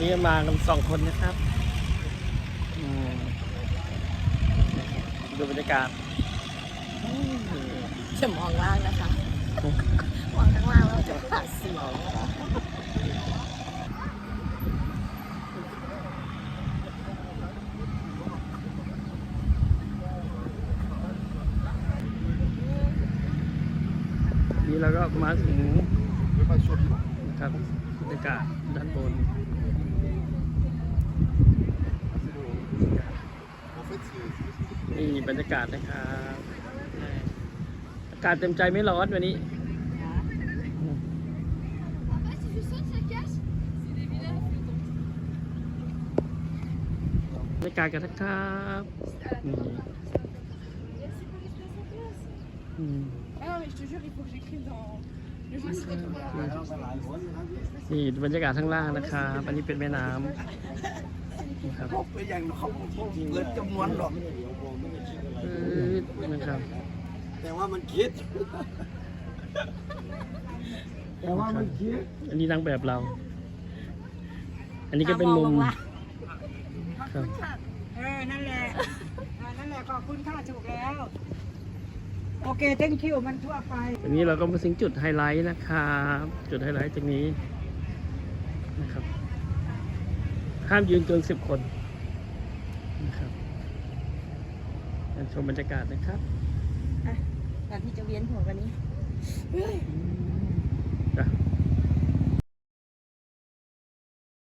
นี่มากันสองคนนะครับอืมดูบรรยากาศอืมจะมองล่างนะคะ มองข้างล่างแล้วจะขาดเสียวนะคะนี่เราก็มาถึงนะครับบรรยากาศด้านบน นี่บรรยากาศนะครับอากาศเต็มใจไม่ร้อนวันนี้บรรยากาศกันนะครับนี่บรรยากาศข้างล่างนะครับอันนี้เป็นแม่น้ำนะครับเป็นอย่างเขาเกิดจำนวนหรอ นะครับ แต่ว่ามันคิด แต่ว่ามันคิด อันนี้นางแบบเรา อันนี้ก็เป็นมุมครับเออ นั่นแหละเออนั่นแหละ ขอบคุณค่ะถูกแล้ว โอเค thank you มันทั่วไป อันนี้เราก็มาถึงจุดไฮไลท์นะครับ จุดไฮไลท์ตรงนี้นะครับ ห้ามยืนเกินสิบคนนะครับมา ชมบรรยากาศนะครับการที่จะเวียนหัวกันนี้ จ้ะ